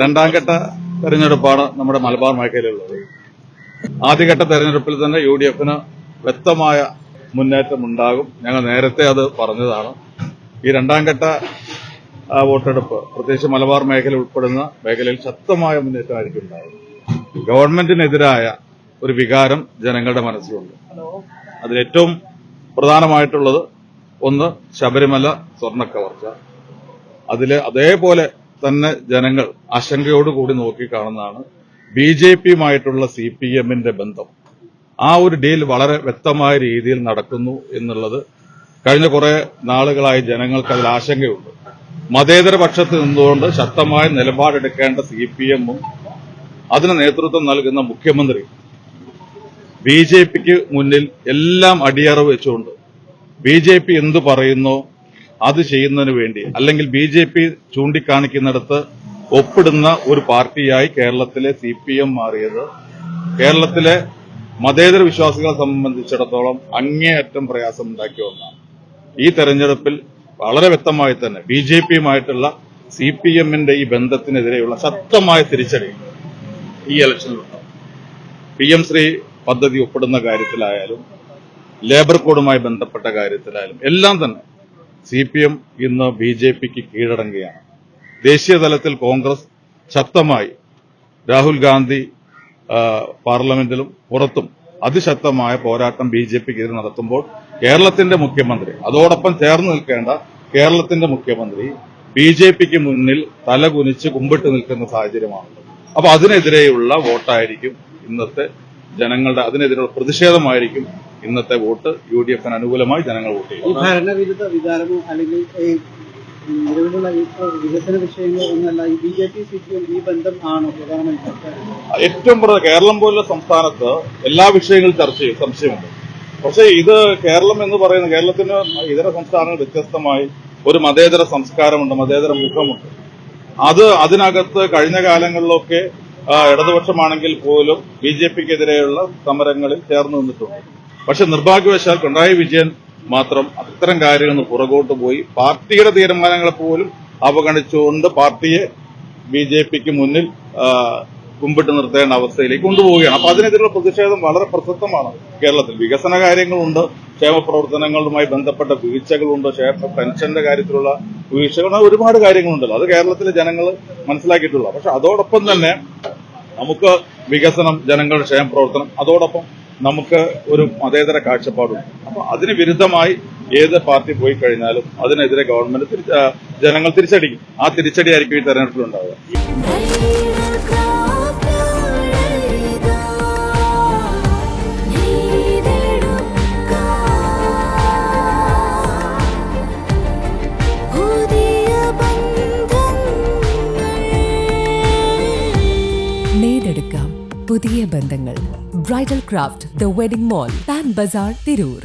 രണ്ടാം ഘട്ട തെരഞ്ഞെടുപ്പാണ് നമ്മുടെ മലബാർ മേഖലയിലുള്ളത്. ആദ്യഘട്ട തെരഞ്ഞെടുപ്പിൽ തന്നെ യു ഡി എഫിന് വ്യക്തമായ മുന്നേറ്റം ഉണ്ടാകും ഞങ്ങൾ നേരത്തെ അത് പറഞ്ഞതാണ്. ഈ രണ്ടാം ഘട്ട വോട്ടെടുപ്പ് പ്രത്യേകിച്ച് മലബാർ മേഖല ഉൾപ്പെടുന്ന മേഖലയിൽ ശക്തമായ മുന്നേറ്റമായിരിക്കും ഉണ്ടാകും ഗവൺമെന്റിനെതിരായ ഒരു വികാരം ജനങ്ങളുടെ മനസ്സിലുണ്ട്. അതിൽ ഏറ്റവും പ്രധാനമായിട്ടുള്ളത് ഒന്ന് ശബരിമല സ്വർണക്കവർച്ച. അതിൽ അതേപോലെ തന്നെ ജനങ്ങൾ ആശങ്കയോടുകൂടി നോക്കിക്കാണുന്നതാണ് ബി ജെ പിയുമായിട്ടുള്ള സി പി എമ്മിന്റെ ബന്ധം. ആ ഒരു ഡീൽ വളരെ വ്യക്തമായ രീതിയിൽ നടക്കുന്നു എന്നുള്ളത് കഴിഞ്ഞ കുറെ നാളുകളായി ജനങ്ങൾക്ക് അതിൽ ആശങ്കയുണ്ട്. മതേതര പക്ഷത്ത് നിന്നുകൊണ്ട് ശക്തമായ നിലപാടെടുക്കേണ്ട സി പി എമ്മും അതിന് നേതൃത്വം നൽകുന്ന മുഖ്യമന്ത്രി ബി ജെ പിക്ക് മുന്നിൽ എല്ലാം അടിയറവ് വെച്ചുകൊണ്ട് ബി ജെ പി എന്തു പറയുന്നോ അത് ചെയ്യുന്നതിന് വേണ്ടി അല്ലെങ്കിൽ ബി ജെ പി ചൂണ്ടിക്കാണിക്കുന്നിടത്ത് ഒപ്പിടുന്ന ഒരു പാർട്ടിയായി കേരളത്തിലെ സി പി എം മാറിയത്. കേരളത്തിലെ മതേതര വിശ്വാസികളെ സംബന്ധിച്ചിടത്തോളം അങ്ങേയറ്റം പ്രയാസം ഉണ്ടാക്കിയ ഒന്നാണ്. ഈ തെരഞ്ഞെടുപ്പിൽ വളരെ വ്യക്തമായി തന്നെ ബി ജെ പിയുമായിട്ടുള്ള സി പി എമ്മിന്റെ ഈ ബന്ധത്തിനെതിരെയുള്ള ശക്തമായ തിരിച്ചടി ഈ ഇലക്ഷനിലുണ്ടാവും പി എം ശ്രീ പദ്ധതി ഒപ്പിടുന്ന കാര്യത്തിലായാലും ലേബർ കോഡുമായി ബന്ധപ്പെട്ട കാര്യത്തിലായാലും എല്ലാം തന്നെ സി പി എം ഇന്ന് ബി ജെ പിക്ക് കീഴടങ്ങുകയാണ്. ദേശീയ തലത്തിൽ കോൺഗ്രസ് ശക്തമായി രാഹുൽ ഗാന്ധി പാർലമെന്റിലും പുറത്തും അതിശക്തമായ പോരാട്ടം ബി ജെ പിക്കെതിരെ നടത്തുമ്പോൾ കേരളത്തിന്റെ മുഖ്യമന്ത്രി അതോടൊപ്പം ചേർന്ന് നിൽക്കേണ്ട കേരളത്തിന്റെ മുഖ്യമന്ത്രി ബി ജെ പിക്ക് മുന്നിൽ തലകുനിച്ച് കുമ്പിട്ട് നിൽക്കുന്ന സാഹചര്യമാണുള്ളത് അപ്പൊ അതിനെതിരെയുള്ള വോട്ടായിരിക്കും ഇന്നത്തെ ജനങ്ങളുടെ അതിനെതിരെയുള്ള പ്രതിഷേധമായിരിക്കും ഇന്നത്തെ വോട്ട് യു ഡി എഫിന് അനുകൂലമായി ജനങ്ങൾ വോട്ട് ചെയ്യും ഭരണവിരുദ്ധ വികാരമോ അല്ലെങ്കിൽ നിലവിലുള്ള വികസന വിഷയങ്ങളോ ഒന്നല്ല ഈ B J P C P M ഈ ബന്ധം ആണോ പ്രധാനമായിട്ട് ഏറ്റവും പ്രധാന കേരളം പോലുള്ള സംസ്ഥാനത്ത് എല്ലാ വിഷയങ്ങളും ചർച്ച ചെയ്യും സംശയമുണ്ട്. പക്ഷേ ഇത് കേരളം എന്ന് പറയുന്ന കേരളത്തിന് ഇതര സംസ്ഥാനങ്ങൾ വ്യത്യസ്തമായി ഒരു മതേതര സംസ്കാരമുണ്ട് മതേതര മുഖമുണ്ട്. അത് അതിനകത്ത് കഴിഞ്ഞ കാലങ്ങളിലൊക്കെ ഇടതുപക്ഷമാണെങ്കിൽ പോലും ബി ജെ പിക്കെതിരെയുള്ള സമരങ്ങളിൽ ചേർന്ന് നിന്നിട്ടുണ്ട്. പക്ഷെ നിർഭാഗ്യവശാൽ പിണറായി വിജയൻ മാത്രം അത്തരം കാര്യങ്ങൾ പുറകോട്ട് പോയി പാർട്ടിയുടെ തീരുമാനങ്ങളെ പോലും അവഗണിച്ചുകൊണ്ട് പാർട്ടിയെ ബി ജെ പിക്ക് മുന്നിൽ കുമ്പിട്ട് നിർത്തേണ്ട അവസ്ഥയിലേക്ക് കൊണ്ടുപോവുകയാണ്. അപ്പൊ അതിനെതിരെയുള്ള പ്രതിഷേധം വളരെ പ്രസക്തമാണ് കേരളത്തിൽ. വികസന കാര്യങ്ങളുണ്ട് ക്ഷേമ പ്രവർത്തനങ്ങളുമായി ബന്ധപ്പെട്ട വീഴ്ചകളുണ്ട് ക്ഷേമ പെൻഷന്റെ കാര്യത്തിലുള്ള വീഴ്ചകൾ ഒരുപാട് കാര്യങ്ങളുണ്ടല്ലോ. അത് കേരളത്തിലെ ജനങ്ങൾ മനസ്സിലാക്കിയിട്ടുള്ള. പക്ഷെ അതോടൊപ്പം തന്നെ നമുക്ക് വികസനം ജനങ്ങളുടെ ക്ഷേമ പ്രവർത്തനം അതോടൊപ്പം നമുക്ക് ഒരു മതേതര കാഴ്ചപ്പാടുണ്ട്. അപ്പൊ അതിന് വിരുദ്ധമായി ഏത് പാർട്ടി പോയി കഴിഞ്ഞാലും അതിനെതിരെ ഗവൺമെന്റ് ജനങ്ങൾ തിരിച്ചടിക്കും. ആ തിരിച്ചടിയായിരിക്കും ഈ നേടെടുക്കാം പുതിയ ബന്ധങ്ങൾ. bridal craft the wedding mall Pan Bazaar Tirur